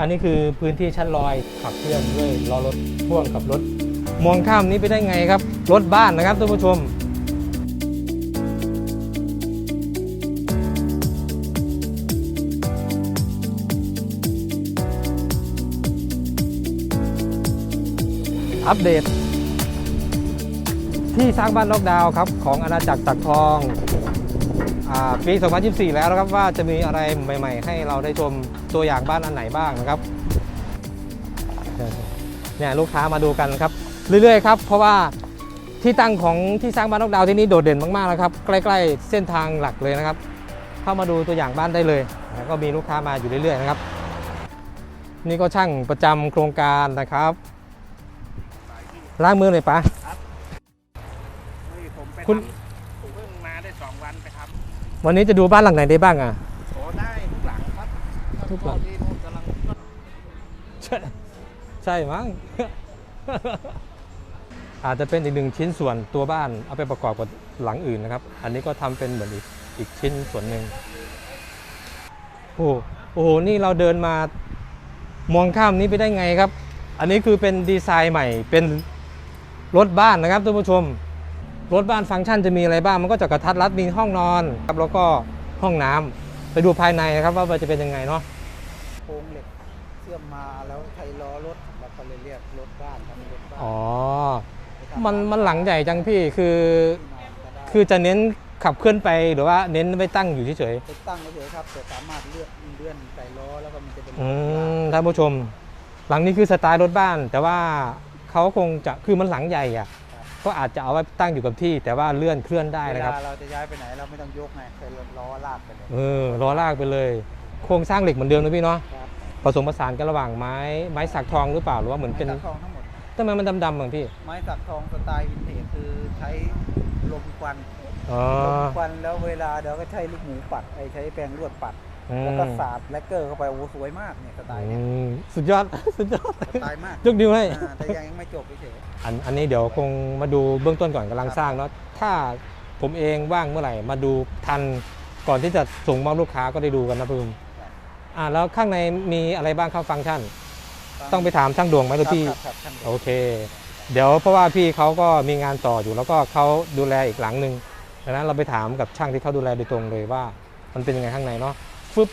อันนี้คือพื้นที่ชั้นลอยขับเคลื่อนด้วยล้อรถพ่วงกับรถ มองข้ามนี้ไปได้ไงครับ รถบ้านนะครับท่านผู้ชมอัปเดต ที่สร้างบ้านล็อกดาวน์ครับ ของอาณาจักรตักทองอปี 2024 แล้วนะครับว่าจะมีอะไรใหม่ ๆ ให้เราได้ชม ตัวอย่างบ้านอันไหนบ้างนะครับเนี่ยลูกค้ามาดูกันครับ เรื่อยๆครับเพราะว่าที่ตั้งของที่สร้างบ้านนอกดาวน์ที่นี่โดดเด่นมากๆนะครับ ใกล้ๆเส้นทางหลักเลยนะครับ เข้ามาดูตัวอย่างบ้านได้เลยแล้วก็มีลูกค้ามาอยู่เรื่อยๆนะครับ นี่ก็ช่างประจำโครงการนะครับล้างมือหน่อยปะเฮ้ยผมไปคุณทำผมเพิ่งมาได้สองวันไปครับ วันนี้จะดูบ้านหลังไหนได้บ้างอะ โอ้ได้ทุกหลังครับ ทุกหลังที่นู่นกำลังใช่ใช่มั้ง อาจจะเป็นอีกหนึ่งชิ้นส่วนตัวบ้านเอาไปประกอบกับหลังอื่นนะครับ อันนี้ก็ทำเป็นเหมือนอีกอีกชิ้นส่วนหนึ่งโอ้โหโอ้โห นี่เราเดินมามองข้ามนี้ไปได้ไงครับ อันนี้คือเป็นดีไซน์ใหม่ เป็นรถบ้านนะครับท่านผู้ชม รถบ้านฟังก์ชันจะมีอะไรบ้าง มันก็จะกระทัดรัดมีห้องนอนครับ แล้วก็ห้องน้ำไปดูภายในนะครับว่ามันจะเป็นยังไงเนาะ โครงเหล็กเชื่อมมาแล้วใช้ล้อรถเราก็เลยเรียกรถบ้านทำรถบ้านอ๋อไปทำมันมันหลังใหญ่จังพี่คือที่นอนก็ได้คือจะเน้นขับเคลื่อนไปหรือว่าเน้นไว้ตั้งอยู่เฉยติดตั้งเฉยๆครับแต่สามารถเลื่อนเลื่อนใส่ล้อแล้วก็มันจะเป็นๆอืมท่านผู้ชม หลังนี้คือสไตล์รถบ้าน แต่ว่าเขาคงจะคือมันหลังใหญ่อะก็อาจจะเอาไว้ตั้งอยู่กับที่ แต่ว่าเลื่อนเคลื่อนได้เวนะครับ ลาเราจะย้ายไปไหนเราไม่ต้องยกไงใช้ล้อลากไปเลยเออล้อลากไปเลย โครงสร้างเหล็กเหมือนเดิมนะพี่เนาะครับผ สมผสานกันระหว่างไม้ไม้สักทองหรือเปล่าหรือว่าเหมือนเป็นไม้สักทองทั้งหมดทำไมมันดำๆเหมือนพี่ไม้สักทองสไตล์วินเทจคือใช้ลมควันอ๋อ ลมควันแล้วเวลาเดี๋ยวก็ใช้ลูกหมูปัดไอ้ใช้แปรงลวดปัด อืม แล้วก็สาดแลกเกอร์เข้าไปโอ้โหสวยมากเนี่ยสไตล์เนี่ยอืมสุดยอด สุดยอดสไตล์มากยกนิ้วให้ อ่าแต่ยังยังไม่จบเฉยอันอันนี้เดี๋ยวคงมาดูเบื้องต้นก่อนกำลังสร้างเนาะถ้าผมเองว่างเมื่อไหร่มาดูทันก่อนที่จะส่งมอบลูกค้าก็ได้ดูกันนะพึ่ง อ่าแล้วข้างในมีอะไรบ้างครับฟังก์ชันๆต้องไปถามช่างดวงไหมหรือพี่ครับครับครับโอเค เดี๋ยวเพราะว่าพี่เขาก็มีงานต่ออยู่แล้วก็เขาดูแลอีกหลังหนึ่งดังนั้นเราไปถามกับช่างที่เขาดูแลโดยตรงเลยว่า มันเป็นยังไงข้างในเนาะฟึบ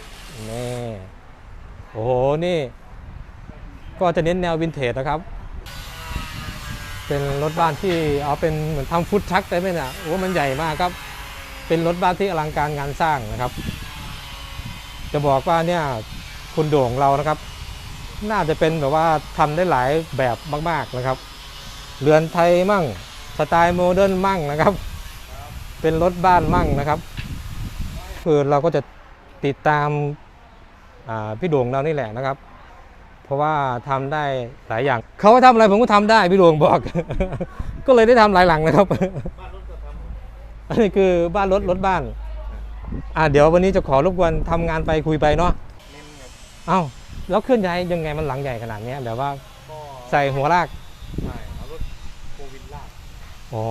นี่โอ้โหนี่ ก็จะเน้นแนววินเทจนะครับ เป็นรถบ้านที่เอาเป็นเหมือนทำฟุตทรัคได้ไหมเนี่ยโอ้มันใหญ่มากครับ เป็นรถบ้านที่อลังการงานสร้างนะครับ จะบอกว่าเนี่ยคุณโด่งเรานะครับ น่าจะเป็นแบบว่าทำได้หลายแบบมากๆนะครับ เรือนไทยมั่งสไตล์โมเดิร์นมั่งนะครับ เป็นรถบ้านมั่งนะครับ คือเราก็จะติดตามาพี่โด่งเรานี่แหละนะครับ เพราะว่าทำได้หลายอย่าง เขาทำอะไรผมก็ทำได้พี่โด่งบอก ก็เลยได้ทำหลายหลังนะครับ อันนี้คือบ้านรถรถบ้าน อ่าเดี๋ยววันนี้จะขอรบกวนทำงานไปคุยไปเนาะเน้นแบบเอ้าแล้วเคลื่อนย้ายยังไงมันหลังใหญ่ขนาดเนี้ยแบบว่าก็ใส่หัวลากใช่เอารถโควินลากอ๋อ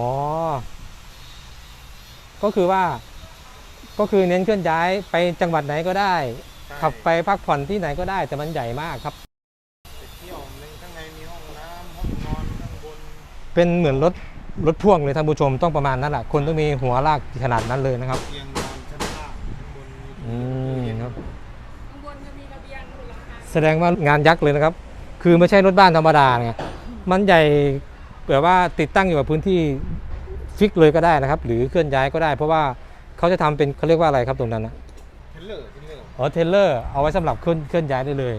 ก็คือว่า ก็คือเน้นเคลื่อนย้ายไปจังหวัดไหนก็ได้ ขับไปพักผ่อนที่ไหนก็ได้ แต่มันใหญ่มากครับไปเที่ยวในข้างในมีห้องน้ำห้องนอนข้างบนเป็นเหมือนรถรถพ่วงเลยท่านผู้ชมต้องประมาณนั้นแหละคนต้องมีหัวลากขนาดนั้นเลยนะครับ อืมครับ ข้างบนจะมีระเบียงบนหลังคาแสดงว่างานยักษ์เลยนะครับ คือไม่ใช่รถบ้านธรรมดาไงมันใหญ่แบบว่าติดตั้งอยู่กับพื้นที่ฟิกเลยก็ได้นะครับ หรือเคลื่อนย้ายก็ได้ เพราะว่าเขาจะทำเป็นเขาเรียกว่าอะไรครับตรงนั้นนะ เทเลอร์เทเลอร์อ๋อเทเลอร์เอาไว้สำหรับเคลื่อนเคลื่อนย้ายได้เลย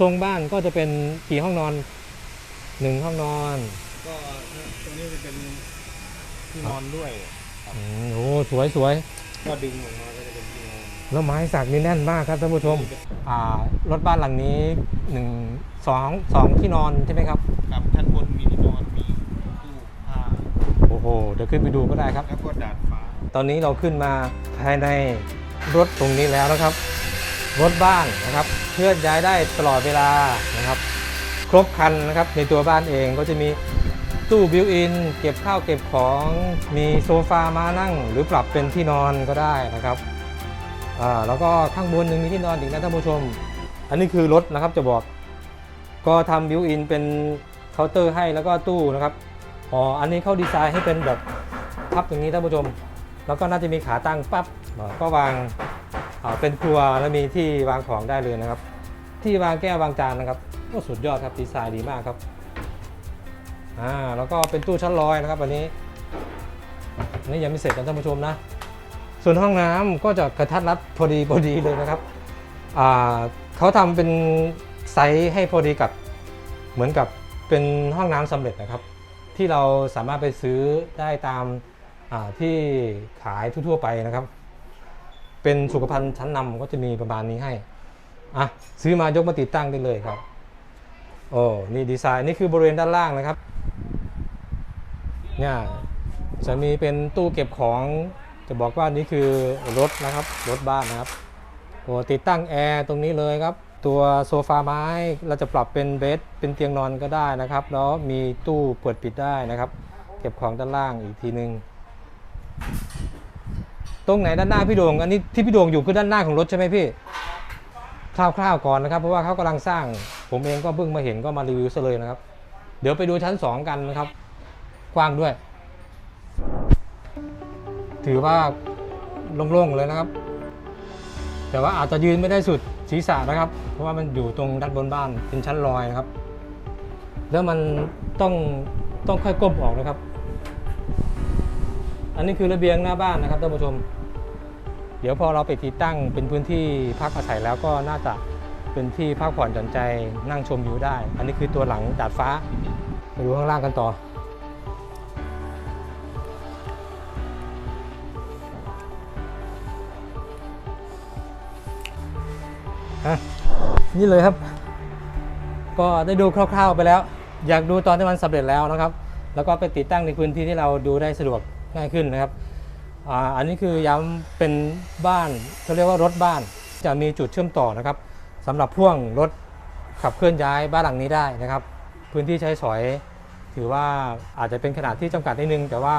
ทรงบ้านก็จะเป็นกี่ห้องนอนหนึ่งห้องนอนก็ตรงนี้จะเป็นที่นอนด้วย อืมโอ้สวยสวยก็ดึงออกมาก็จะเป็นที่นอน แล้วไม้สักนี่แน่นมากครับท่านผู้ชมอ่ารถบ้านหลังนี้หนึ่งสองสองที่นอนใช่ไหมครับ ครับชั้นบนมีที่นอนมีตู้ผ้าโอ้โหเดี๋ยวขึ้นไปดูก็ได้ครับ แล้วก็ดาดฟ้า ตอนนี้เราขึ้นมาภายในรถตรงนี้แล้วนะครับ รถบ้านนะครับเคลื่อนย้ายได้ตลอดเวลานะครับ ครบครันนะครับในตัวบ้านเองก็จะมีตู้บิวอินเก็บข้าวเก็บของมีโซฟามานั่ง หรือปรับเป็นที่นอนก็ได้นะครับ อ่าแล้วก็ข้างบนยังมีที่นอนอีกนะท่านผู้ชม อันนี้คือรถนะครับจะบอก ก็ทำบิวอินเป็นเคาน์เตอร์ให้แล้วก็ตู้นะครับอ๋ออันนี้เขาดีไซน์ให้เป็นแบบพับอย่างนี้ท่านผู้ชม แล้วก็น่าจะมีขาตั้งปั๊บก็วางอ่าเป็นครัวแล้วมีที่วางของได้เลยนะครับ ที่วางแก้ววางจานนะครับก็สุดยอดครับดีไซน์ดีมากครับอ่าแล้วก็เป็นตู้ชั้นลอยนะครับอันนี้อันนี้ยังไม่เสร็จนะท่านผู้ชมนะ ส่วนห้องน้ำก็จะกระทัดรัดพอดีพอดีเลยนะครับเขาทำเป็นไซส์ให้พอดีกับเหมือนกับเป็นห้องน้ำสำเร็จนะครับ ที่เราสามารถไปซื้อได้ตามาที่ขายทั่วๆไปนะครับ เป็นสุขภัณฑ์ชั้นนำก็จะมีประมาณนี้ให้อะซื้อมายกมาติดตั้งได้เลยครับโอ้นี่ดีไซน์นี่คือบริเวณด้านล่างนะครับเนี่ยจะมีเป็นตู้เก็บของ จะบอกว่านี่คือรถนะครับรถบ้านนะครับตัวติดตั้งแอร์ตรงนี้เลยครับ ตัวโซฟาไม้เราจะปรับเป็นเบดเป็นเตียงนอนก็ได้นะครับแล้วมีตู้เปิดปิดได้นะครับ เก็บของด้านล่างอีกทีนึงตรงไหนด้านหน้าพี่โดงอันนี้ที่พี่โดงอยู่คือด้านหน้าของรถใช่ไหมพี่คร่าวๆก่อนนะครับ เพราะว่าเขากำลังสร้าง ผมเองก็เพิ่งมาเห็นก็มารีวิวซะเลยนะครับ เดี๋ยวไปดูชั้น 2 กันนะครับกว้างด้วย ถือว่าโล่งๆเลยนะครับ แต่ว่าอาจจะยืนไม่ได้สุดศีรษะนะครับ เพราะว่ามันอยู่ตรงด้านบนบ้านเป็นชั้นลอยนะครับ แล้วมันต้องต้องค่อยก้มออกนะครับ อันนี้คือระเบียงหน้าบ้านนะครับท่านผู้ชม เดี๋ยวพอเราไปติดตั้งเป็นพื้นที่พักอาศัยแล้วก็น่าจะเป็นที่พักผ่อนหย่อนใจนั่งชมวิวได้ อันนี้คือตัวหลังดาดฟ้าไปดูข้างล่างกันต่อ นี่เลยครับ ก็ได้ดูคร่าว ๆไปแล้ว อยากดูตอนที่มันสำเร็จแล้วนะครับ แล้วก็ไปติดตั้งในพื้นที่ที่เราดูได้สะดวกง่ายขึ้นนะครับอันนี้คือย้ำเป็นบ้านเขาเรียกว่ารถบ้านจะมีจุดเชื่อมต่อนะครับสำหรับพ่วงรถขับเคลื่อนย้ายบ้านหลังนี้ได้นะครับ พื้นที่ใช้สอย ถือว่าอาจจะเป็นขนาดที่จำกัดนิดนึง แต่ว่า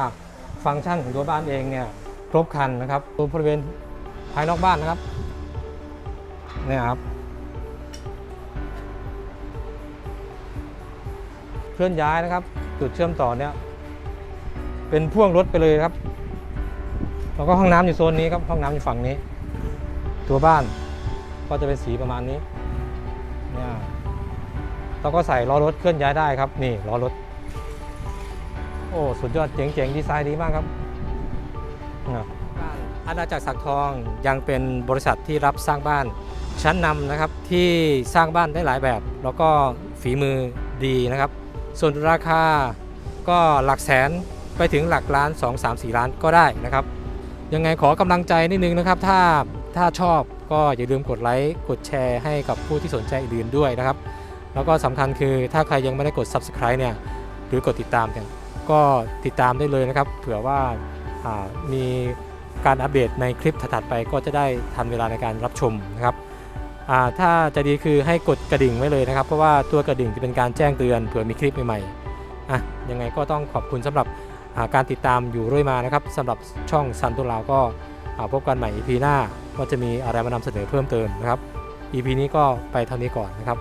ฟังก์ชันของตัวบ้านเองเนี่ยครบครันนะครับตัวบริเวณภายนอกบ้านนะครับ นี่ยครับ เคลื่อนย้ายนะครับ จุดเชื่อมต่อเนี่ย เป็นพ่วงรถไปเลยครับ แล้วก็ห้องน้ำอยู่โซนนี้ครับ ห้องน้ำอยู่ฝั่งนี้ ตัวบ้านก็จะเป็นสีประมาณนี้เนี่ยแล้วก็ใส่ล้อรถเคลื่อนย้ายได้ครับ นี่ล้อรถ โอ้ สุดยอดเจ๋งๆ ดีไซน์ดีมากครับนะบ้านอาณาจักรสักทองยังเป็นบริษัทที่รับสร้างบ้าน ชั้นนำนะครับที่สร้างบ้านได้หลายแบบ แล้วก็ฝีมือดีนะครับ ส่วนราคาก็หลักแสนไปถึงหลักล้าน 2 3 4 ล้านก็ได้นะครับ ยังไงขอกำลังใจนิดนึงนะครับ ถ้าถ้าชอบก็อย่าลืมกดไลค์กดแชร์ให้กับผู้ที่สนใจอื่นด้วยนะครับ แล้วก็สำคัญคือถ้าใครยังไม่ได้กด subscribe เนี่ยหรือกดติดตามเนี่ยก็ติดตามได้เลยนะครับ เผื่อว่าามีการอัปเดตในคลิปถัดไปก็จะได้ทันเวลาในการรับชมนะครับ ถ้าจะดีคือให้กดกระดิ่งไว้เลยนะครับ เพราะว่าตัวกระดิ่งจะเป็นการแจ้งเตือนเผื่อมีคลิปใหม่ๆอะยังไงก็ต้องขอบคุณสำหรับาการติดตามอยู่เรื่อยมานะครับสำหรับช่องซันตุลาวก็พบกันใหม่ EP หน้าว่าจะมีอะไรมานำเสนอเพิ่มเติมนะครับ EP นี้ก็ไปเท่านี้ก่อนนะครับ